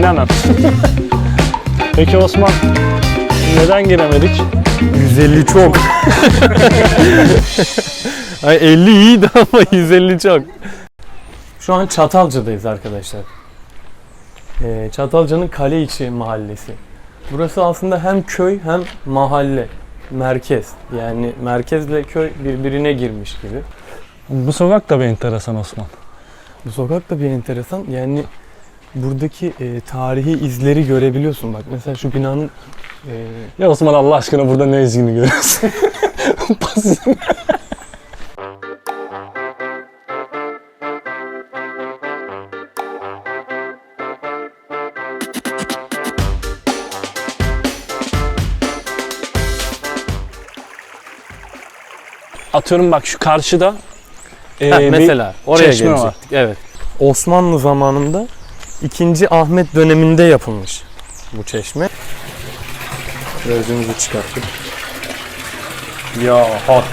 Binemem. Peki Osman neden giremedik? 150 çok. Ay 50 iyiydi ama 150 çok. Şu an Çatalca'dayız arkadaşlar. Ee, Çatalca'nın kale içi mahallesi. Burası aslında hem köy hem mahalle, merkez. Yani merkezle köy birbirine girmiş gibi. Bu sokak da bir enteresan Osman. Bu sokak da bir enteresan. Yani buradaki e, tarihi izleri görebiliyorsun. Bak mesela şu binanın e, Ya Osman Allah aşkına burada ne izgini görüyorsun? Pas- Atıyorum bak şu karşıda e, Heh, bir mesela oraya çeşme var. gelecektik. Evet. Osmanlı zamanında 2. Ahmet döneminde yapılmış bu çeşme. Gözümüzü çıkarttık. Ya hak.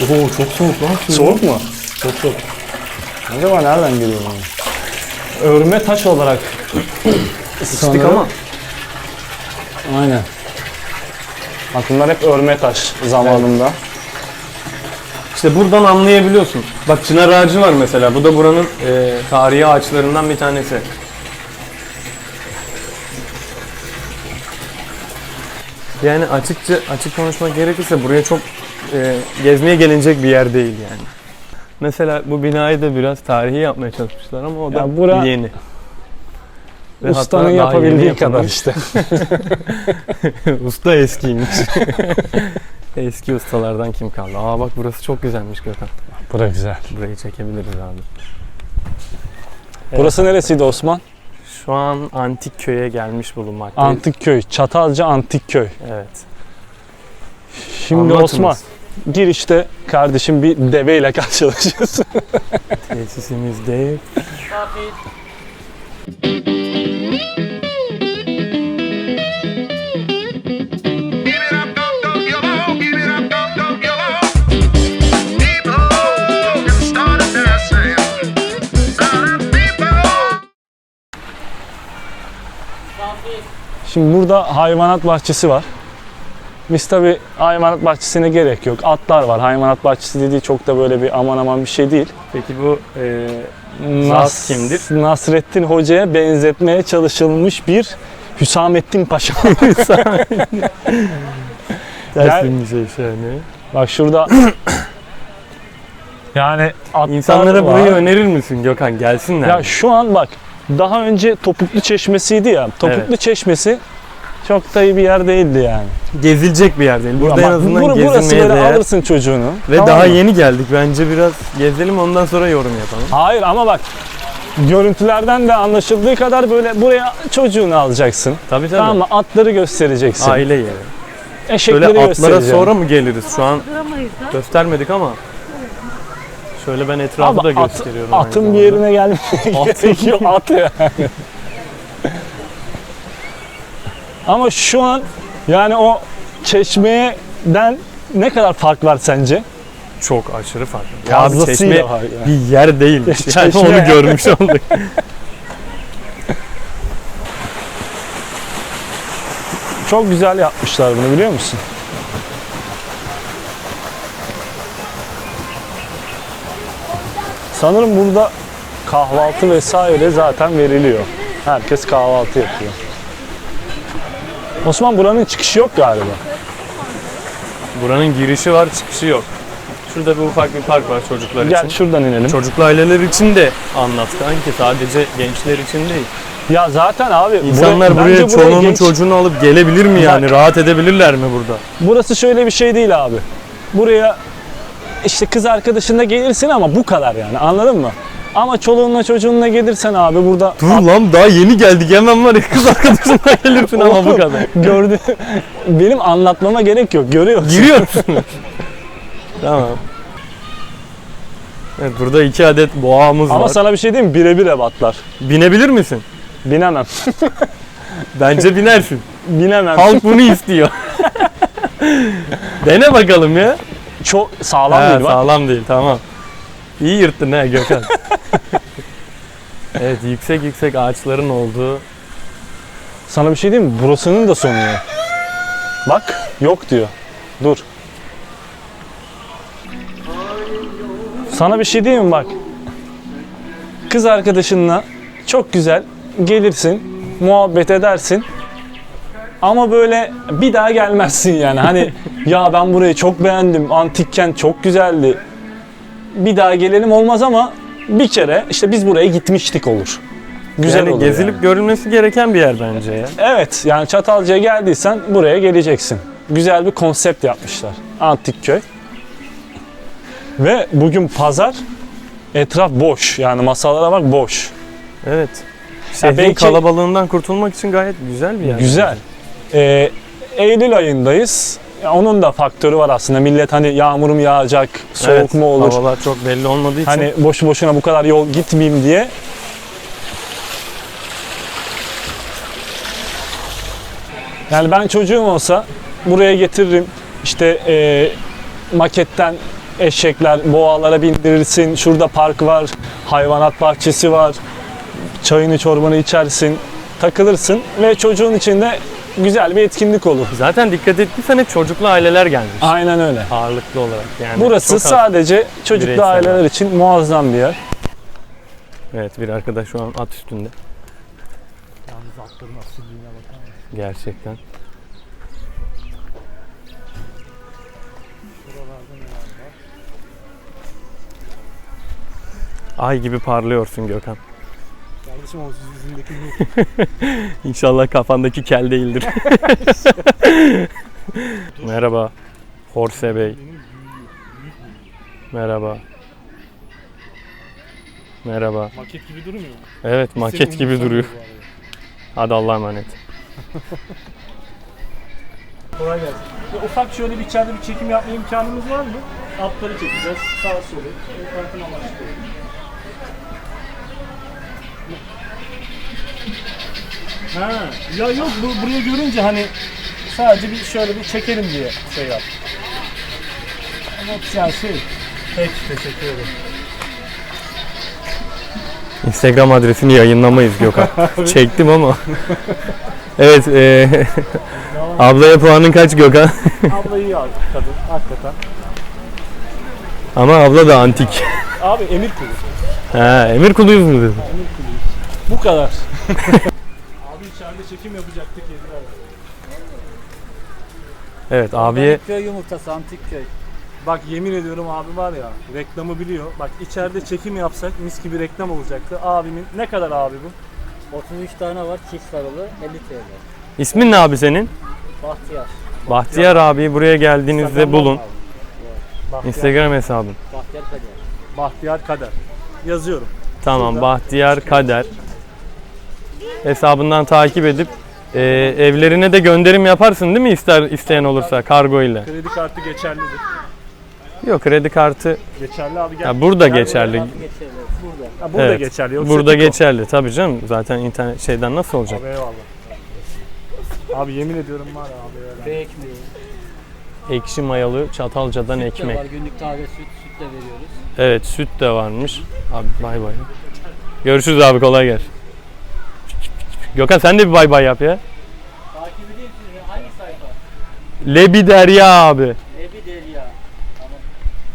Oo çok soğuk lan. Soğuk mu? Çok soğuk. Acaba nereden geliyor bu? Örme taş olarak Sanırım- ama Aynen. Bak bunlar hep örme taş zamanında. İşte buradan anlayabiliyorsun. Bak çınar ağacı var mesela. Bu da buranın e, tarihi ağaçlarından bir tanesi. Yani açıkça açık konuşmak gerekirse buraya çok e, gezmeye gelinecek bir yer değil yani. Mesela bu binayı da biraz tarihi yapmaya çalışmışlar ama o da Ya bura- yeni. Ve Ustanın yapabildiği kadar işte. Usta eskiymiş. Eski ustalardan kim kaldı? Aa bak burası çok güzelmiş Gökhan. Bura güzel. Burayı çekebiliriz abi. Burası neresiydi Osman? Şu an antik köye gelmiş bulunmaktayız. Antik köy. Çatalca Antik köy. Evet. Şimdi Anlatınız. Osman girişte kardeşim bir deveyle karşılaşıyorsun. Tesisimizde Şimdi burada hayvanat bahçesi var. Biz tabi hayvanat bahçesine gerek yok. Atlar var. Hayvanat bahçesi dediği çok da böyle bir aman aman bir şey değil. Peki bu e, Nas kimdir? Nasrettin Hoca'ya benzetmeye çalışılmış bir Hüsamettin Paşa. ters bir şey şahane. Bak şurada yani İnsanlara var. burayı önerir misin Gökhan? Gelsinler. Ya şu an bak daha önce Topuklu Çeşmesi'ydi ya. Topuklu Evet. Çeşmesi çok da iyi bir yer değildi yani. Gezilecek bir yer değil. Burada Ya en azından bur- burası gezilmeye böyle değer. alırsın çocuğunu. Ve tamam daha mı? yeni geldik. Bence biraz gezelim ondan sonra yorum yapalım. Hayır ama bak görüntülerden de anlaşıldığı kadar böyle buraya çocuğunu alacaksın. Tabii tabii. Tamam mı? Atları göstereceksin. Aile yeri. Eşekleri Şöyle atlara göstereceksin. sonra mı geliriz? Şu an göstermedik ama. Şöyle ben etrafı Ama da at- gösteriyorum. aynı atın zamanda. bir yerine gelmeye gerek yok. At yani. ama şu an yani o çeşmeden ne kadar fark var sence? Çok aşırı farklı. Ya abi Fazlasıyla çeşme var yani. bir yer değilmiş. Yani Çeşme- onu görmüş olduk. Çok güzel yapmışlar bunu biliyor musun? Sanırım burada kahvaltı vesaire zaten veriliyor. Herkes kahvaltı yapıyor. Osman buranın çıkışı yok galiba. Buranın girişi var, çıkışı yok. Şurada bir ufak bir park var çocuklar Gel için. şuradan inelim. Çocuklu aileler için de anlat kanki. Sadece gençler için değil. Ya zaten abi İnsanlar buraya- buraya çoluğunu genç- çocuğunu alıp gelebilir mi yani? Rahat edebilirler mi burada? Burası şöyle bir şey değil abi. Buraya işte kız arkadaşınla gelirsin ama bu kadar yani anladın mı? Ama çoluğunla çocuğunla gelirsen abi burada Dur lan daha yeni geldik hemen var ya kız arkadaşınla gelirsin ama bu kadar. Gördü. Benim anlatmama gerek yok. Görüyorsun. Giriyor musun? tamam. Evet burada iki adet boğamız Ama var. sana bir şey diyeyim mi? Birebir ebatlar. Binebilir misin? Binemem. Bence binersin. Binemem. Halk bunu istiyor. Dene bakalım ya. Çok sağlam Ha, değil bak. sağlam değil tamam. İyi yırttın ha Gökhan. Evet yüksek yüksek ağaçların olduğu. Sana bir şey diyeyim mi? Burasının da sonu yok. Bak yok diyor. Dur. Sana bir şey diyeyim mi bak. Kız arkadaşınla çok güzel gelirsin, muhabbet edersin. Ama böyle bir daha gelmezsin yani. Hani ya ben burayı çok beğendim. Antik kent çok güzeldi. Bir daha gelelim olmaz ama bir kere işte biz buraya gitmiştik olur. Güzel yani olur gezilip yani. görülmesi gereken bir yer bence ya. Evet yani Çatalca'ya geldiysen buraya geleceksin. Güzel bir konsept yapmışlar. Antik köy. Ve bugün pazar etraf boş. Yani masalara bak boş. Evet. Şehrin belki- kalabalığından kurtulmak için gayet güzel bir yer. Güzel. Ee, Eylül ayındayız. Ya onun da faktörü var aslında. Millet hani yağmur mu yağacak, soğuk Evet, mu olur? Havalar çok belli olmadığı için. Hani boşu boşuna bu kadar yol gitmeyeyim diye. Yani ben çocuğum olsa buraya getiririm. İşte e, maketten eşekler, boğalara bindirirsin. Şurada park var, hayvanat bahçesi var. Çayını çorbanı içersin, takılırsın ve çocuğun için de güzel bir etkinlik olur. Zaten dikkat ettiysen hep çocuklu aileler gelmiş. Aynen öyle. Ağırlıklı olarak yani. Burası sadece çocuklu bireysel aileler için muazzam bir yer. Evet bir arkadaş şu an at üstünde. Gerçekten. Ay gibi parlıyorsun Gökhan. Kardeşim o yüzündeki. İnşallah kafandaki kel değildir. Merhaba. Horse Bey. Merhaba. Merhaba. Maket gibi durmuyor mu? Evet maket gibi duruyor. Hadi Allah'a emanet. Kolay gelsin. Ufak şöyle bir içeride bir çekim yapma imkanımız var mı? Atları çekeceğiz. Sağ solu. Tanıtım amaçlı. Ha, ya yok bu, buraya görünce hani sadece bir şöyle bir çekelim diye şey yap. Ama yani şey. Peki teşekkür ederim. Instagram adresini yayınlamayız Gökhan. Çektim ama. evet. E, ablaya puanın kaç Gökhan? Abla iyi abi kadın hakikaten. ama abla da antik. Abi emir kulu. Ha, emir kuluyuz mu dedin? Bu kadar. abi çekim yapacaktık yediler. Evet abiye Köy yumurtası antik köy. Bak yemin ediyorum abi var ya reklamı biliyor. Bak içeride çekim yapsak mis gibi reklam olacaktı. Abimin ne kadar abi bu? 33 tane var çift sarılı 50 TL. ismin ne abi senin? Bahtiyar. Bahtiyar abi buraya geldiğinizde Instagram bulun. Bahtiyar, Instagram hesabın. Bahtiyar Kader. Bahtiyar Kader. Yazıyorum. Tamam. Bahtiyar Kader. Hesabından takip edip e, evlerine de gönderim yaparsın değil mi ister isteyen olursa kargo ile? Kredi kartı geçerlidir. Yok kredi kartı Geçerli abi gel. ya burada geçerli. Kartı geçerli burada. Ha, burada Evet, geçerli. Yoksa Burada Tiko. geçerli tabii canım. Zaten internet şeyden nasıl olacak? Abi eyvallah. Abi yemin ediyorum var ya abi. Ya. ekmeği. Ekşi mayalı Çatalca'dan Süt de ekmek. var günlük taze süt. Süt de veriyoruz. Evet süt de varmış. Abi bay bay. Görüşürüz abi kolay gelsin. Gökhan sen de bir bay bay yap ya. Takip edeyim sizi. Hangi sayfa? Lebi Derya abi. Ebi Derya. Tamam.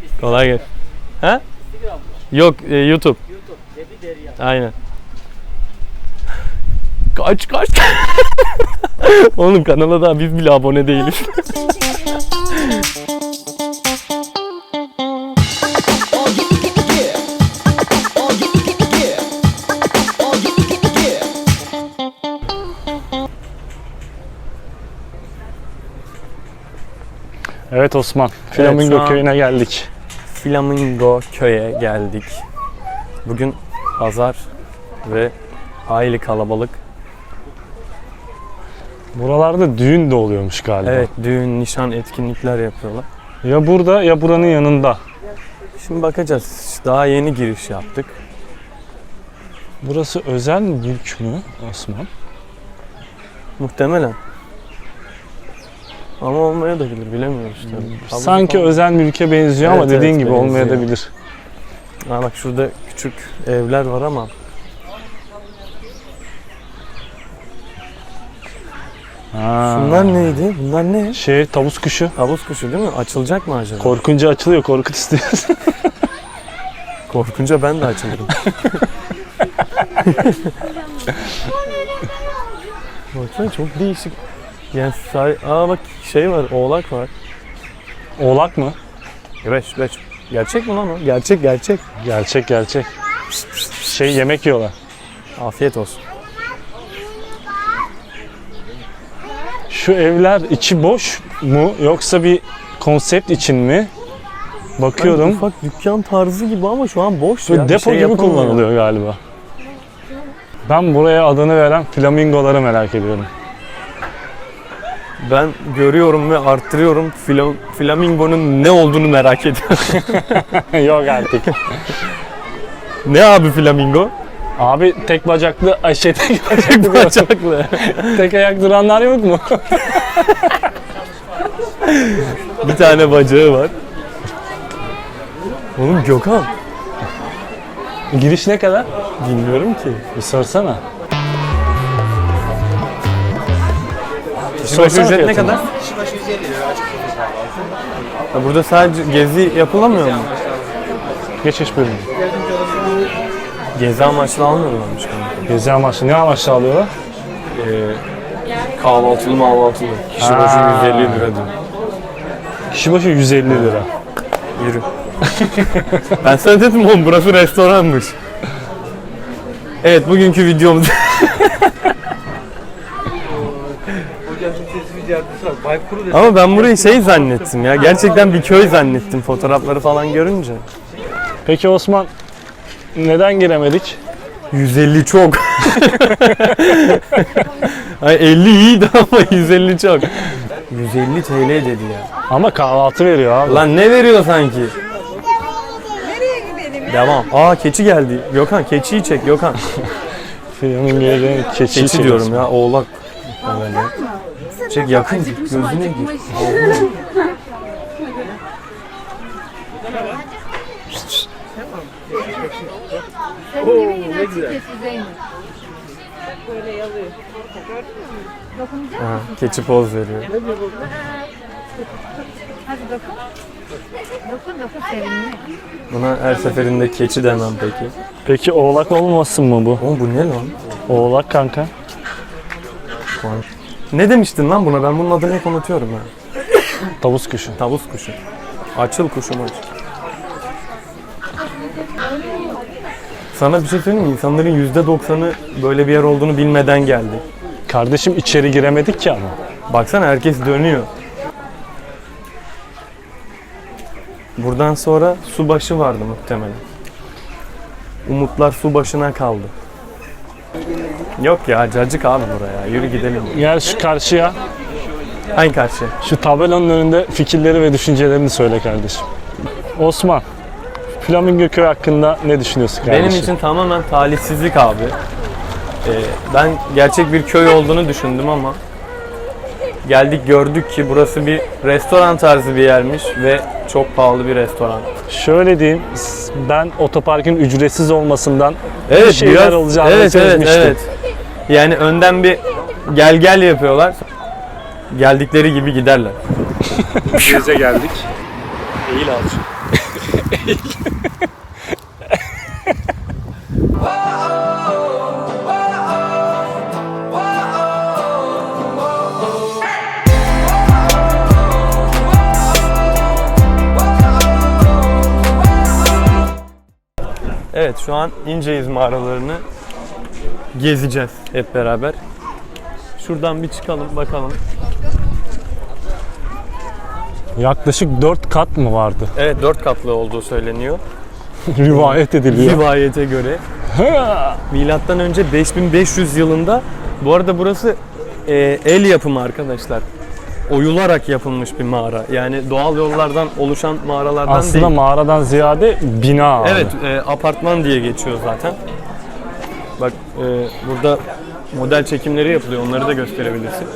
Instagram Kolay gelsin. Ha? Instagram mı? Yok e, YouTube. YouTube. Ebi Derya. Aynen. Kaç kaç. Oğlum kanala daha biz bile abone değiliz. Evet Osman, Flamingo an- köyüne geldik. Flamingo köye geldik. Bugün pazar ve hayli kalabalık. Buralarda düğün de oluyormuş galiba. Evet düğün, nişan etkinlikler yapıyorlar. Ya burada ya buranın yanında. Şimdi bakacağız. Daha yeni giriş yaptık. Burası özel mülk mü Osman? Muhtemelen. Ama olmaya da bilir, bilemiyoruz işte. Tabii hmm. Sanki falan. özel mülke benziyor evet, ama dediğin evet, gibi benziyor. olmaya da bilir. Ha bak şurada küçük evler var ama Ha. Şunlar neydi? Bunlar ne? Şey tavus kuşu. Tavus kuşu değil mi? Açılacak mı acaba? Korkunca açılıyor. Korkut istiyoruz. Korkunca ben de açılırım. Baksana çok değişik yani say Aa bak şey var, oğlak var. Oğlak mı? Geç, geç. Gerçek mi lan o? Gerçek, gerçek. Gerçek gerçek. Şey yemek yiyorlar. Afiyet olsun. Şu evler içi boş mu yoksa bir konsept için mi? Bakıyorum. ufak dükkan tarzı gibi ama şu an boş Böyle ya. depo şey gibi kullanılıyor galiba. Ben buraya adını veren flamingoları merak ediyorum. Ben görüyorum ve arttırıyorum. Fla- Flamingo'nun ne olduğunu merak ediyorum. Yok artık. ne abi flamingo? Abi tek bacaklı, ay şey tek Tek bacaklı. tek ayak duranlar yok mu? bir tane bacağı var. Oğlum Gökhan. Giriş ne kadar? Bilmiyorum ki. Bir sorsana. Kişi başı ücret ne kadar? Ha, burada sadece gezi yapılamıyor mu? Geçiş bölümü. Gezi amaçlı almıyorlarmış kanka. Gezi amaçlı. Ne amaçlı alıyorlar? Kahvaltılı mahvaltılı. Kişi başı Ha. 150 lira diyor. Kişi başı 150 lira. Yürü. ben sana dedim oğlum burası restoranmış. Evet bugünkü videomuz Ama ben burayı şey zannettim ya. Gerçekten bir köy zannettim fotoğrafları falan görünce. Peki Osman neden giremedik? 150 çok. Ay 50 iyiydi ama 150 çok. 150 TL dedi ya. Ama kahvaltı veriyor abi. Lan ne veriyor sanki? Devam. Aa keçi geldi. Gökhan keçiyi çek Gökhan. Flamingo'ya keçi, Keçi diyorum ya oğlak. Öyle. Çek yakın git gözüne gir. Ha, keçi poz veriyor. Hadi dokun. Dokun dokun sevimli. Buna her seferinde keçi demem peki. Peki oğlak olmasın mı bu? Oğlum bu ne lan? Oğlak kanka. Ne demiştin lan buna? Ben bunun adını hep unutuyorum ha. Tavus kuşu. Tavus kuşu. Açıl kuşum aç. Sana bir şey söyleyeyim mi? İnsanların %90'ı böyle bir yer olduğunu bilmeden geldi. Kardeşim içeri giremedik ki ama. Baksana herkes dönüyor. Buradan sonra subaşı vardı muhtemelen. Umutlar su başına kaldı. Yok ya cacık abi buraya. Yürü gidelim. Gel şu karşıya. Hangi karşı? Şu tabelanın önünde fikirleri ve düşüncelerini söyle kardeşim. Osman, Flamingo köy hakkında ne düşünüyorsun kardeşim? Benim için tamamen talihsizlik abi. Ee, ben gerçek bir köy olduğunu düşündüm ama geldik gördük ki burası bir restoran tarzı bir yermiş ve çok pahalı bir restoran. Şöyle diyeyim, ben otoparkın ücretsiz olmasından Evet şeyler biraz olacağını evet evet sezmiştim. evet. Yani önden bir gel gel yapıyorlar. Geldikleri gibi giderler. Geze geldik. Eğil alçı. Evet şu an İnceyiz mağaralarını gezeceğiz hep beraber. Şuradan bir çıkalım bakalım. Yaklaşık 4 kat mı vardı? Evet dört katlı olduğu söyleniyor. Rivayet ediliyor. Rivayete göre. Milattan önce 5500 yılında bu arada burası e, el yapımı arkadaşlar. Oyularak yapılmış bir mağara. Yani doğal yollardan oluşan mağaralardan Aslında değil. mağaradan ziyade bina abi. Evet, e, apartman diye geçiyor zaten. Bak e, burada model çekimleri yapılıyor. Onları da gösterebilirsin.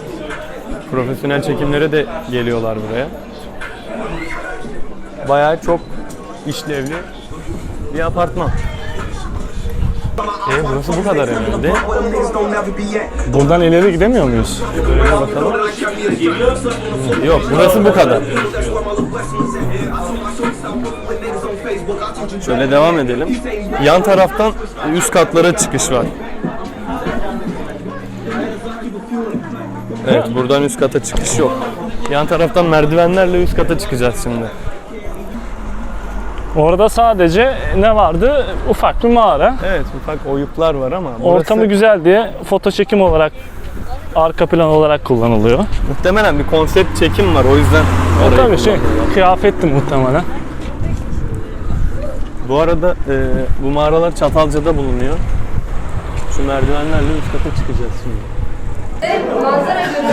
Profesyonel çekimlere de geliyorlar buraya. Bayağı çok işlevli bir apartman. E burası bu kadar herhalde. Buradan ileri gidemiyor muyuz? Yok burası bu kadar. Şöyle devam edelim. Yan taraftan üst katlara çıkış var. Evet buradan üst kata çıkış yok. Yan taraftan merdivenlerle üst kata çıkacağız şimdi. Orada sadece ne vardı? Ufak bir mağara. Evet ufak oyuklar var ama burası Ortamı güzel diye foto çekim olarak arka plan olarak kullanılıyor. muhtemelen bir konsept çekim var o yüzden orayı Tabii şey, kıyafetti muhtemelen. Bu arada e, bu mağaralar Çatalca'da bulunuyor. Şu merdivenlerle üst kata çıkacağız şimdi.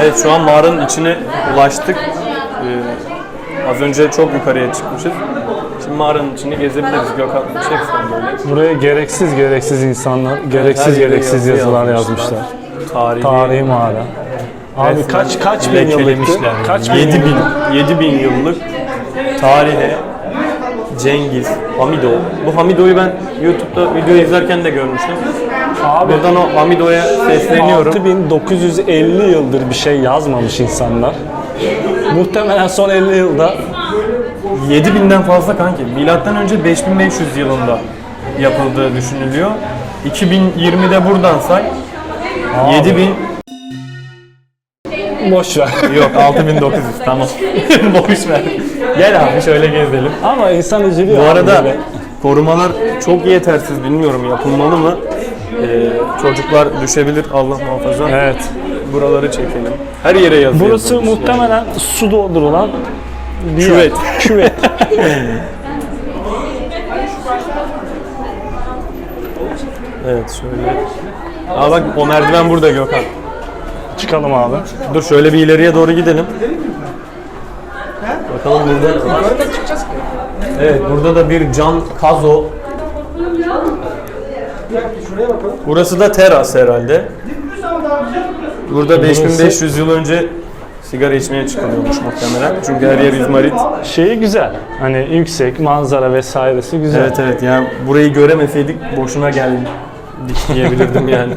Evet şu an mağaranın içine ulaştık. E, az önce çok yukarıya çıkmışız. Şimdi mağaranın içini gezebiliriz. Gökhan çeksen böyle. Buraya gereksiz gereksiz insanlar, gereksiz yere gereksiz yazı yazılar yazmışlar. yazmışlar. Tarihi, Tarihi mağara. Abi resmen kaç kaç bin yıllıktı? lekelemişler. Kaç bin 7 yıllık? bin, 7 bin yıllık tarihe Cengiz, Hamido. Bu Hamido'yu ben YouTube'da video izlerken de görmüştüm. Abi Buradan o Hamido'ya sesleniyorum. 6950 yıldır bir şey yazmamış insanlar. Muhtemelen son 50 yılda 7000'den fazla kanki. Milattan önce 5500 yılında yapıldığı düşünülüyor. 2020'de buradan say. 7000 boş ver. yok 6900 tamam. Boş ver. Gel abi şöyle gezelim. Ama insan üzülüyor. Bu abi arada böyle. korumalar çok yetersiz bilmiyorum yapılmalı mı? Ee, çocuklar düşebilir Allah muhafaza. Evet. Buraları çekelim. Her yere yazı Burası yazılmış yani. muhtemelen su doldurulan bir yer. Küvet. Küvet. Evet şöyle. Aa bak o merdiven burada Gökhan. Çıkalım abi. Dur şöyle bir ileriye doğru gidelim. Bakalım burada. Evet burada da bir cam kazo. Burası da teras herhalde. Burada 5500 yıl önce sigara içmeye çıkılıyormuş muhtemelen. Çünkü her yer izmarit. Şeyi güzel. Hani yüksek, manzara vesairesi güzel. Evet evet yani burayı göremeseydik boşuna geldik diyebilirdim yani.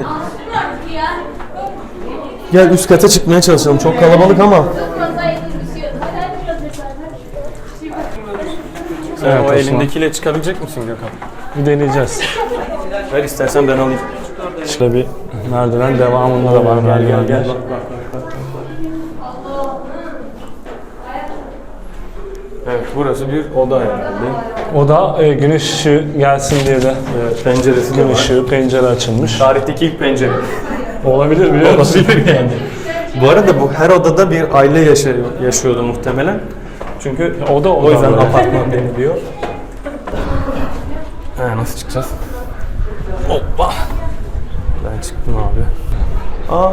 Gel üst kata çıkmaya çalışalım. Çok kalabalık ama. Sen Evet, o Osman. elindekiyle çıkabilecek misin Gökhan? Bir deneyeceğiz. Ver istersen ben alayım. İşte bir merdiven devamında da var merdivenler. Evet burası bir oda herhalde. O da e, güneş ışığı gelsin diye de Evet, penceresi de var. ışığı, pencere açılmış. Tarihteki ilk pencere. Olabilir biliyor musun? Olabilir yani. Bu arada bu her odada bir aile yaşıyor, yaşıyordu muhtemelen. Çünkü O da o yüzden oda. apartman deniliyor. He, nasıl çıkacağız? Hoppa. Ben çıktım abi. Aa,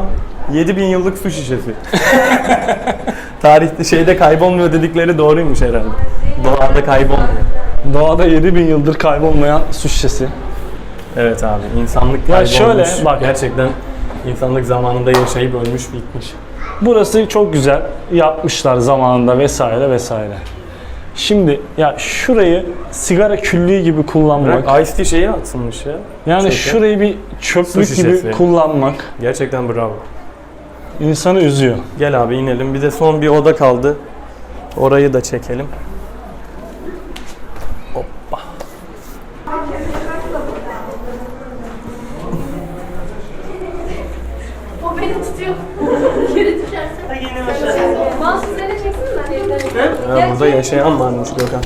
7000 yıllık su şişesi. Tarihte şeyde kaybolmuyor dedikleri doğruymuş herhalde. Doğada kaybolmuyor. Doğada 7000 yıldır kaybolmayan su şişesi. Evet abi, insanlık Ya kaybolmuş. şöyle, bak. Gerçekten insanlık zamanında yaşayıp ölmüş bitmiş. Burası çok güzel yapmışlar zamanında vesaire vesaire. Şimdi ya şurayı sigara küllüğü gibi kullanmak, Bırak Ice-T şeyi atılmış ya. yani Çöpe. şurayı bir çöplük Su gibi şişesi. kullanmak Gerçekten bravo. İnsanı üzüyor. Gel abi inelim. Bir de son bir oda kaldı. Orayı da çekelim. Hoppa. O beni tutuyor. Geri düşersen. Mahsus çeksin mi? Ha, burada yaşayan varmış Gökhan.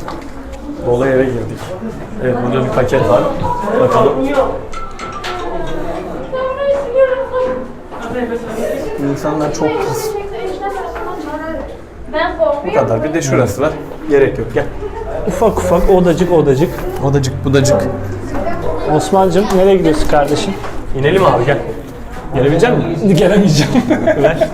Dolu eve girdik. Evet burada bir paket var. Bakalım. İnsanlar çok pis. Bu kadar. Bir de şurası var. Gerek yok. Gel. Ufak ufak odacık odacık. Odacık budacık. Osman'cım nereye gidiyorsun kardeşim? İnelim abi gel. Gelebilecek misin? Gelemeyeceğim. Ver.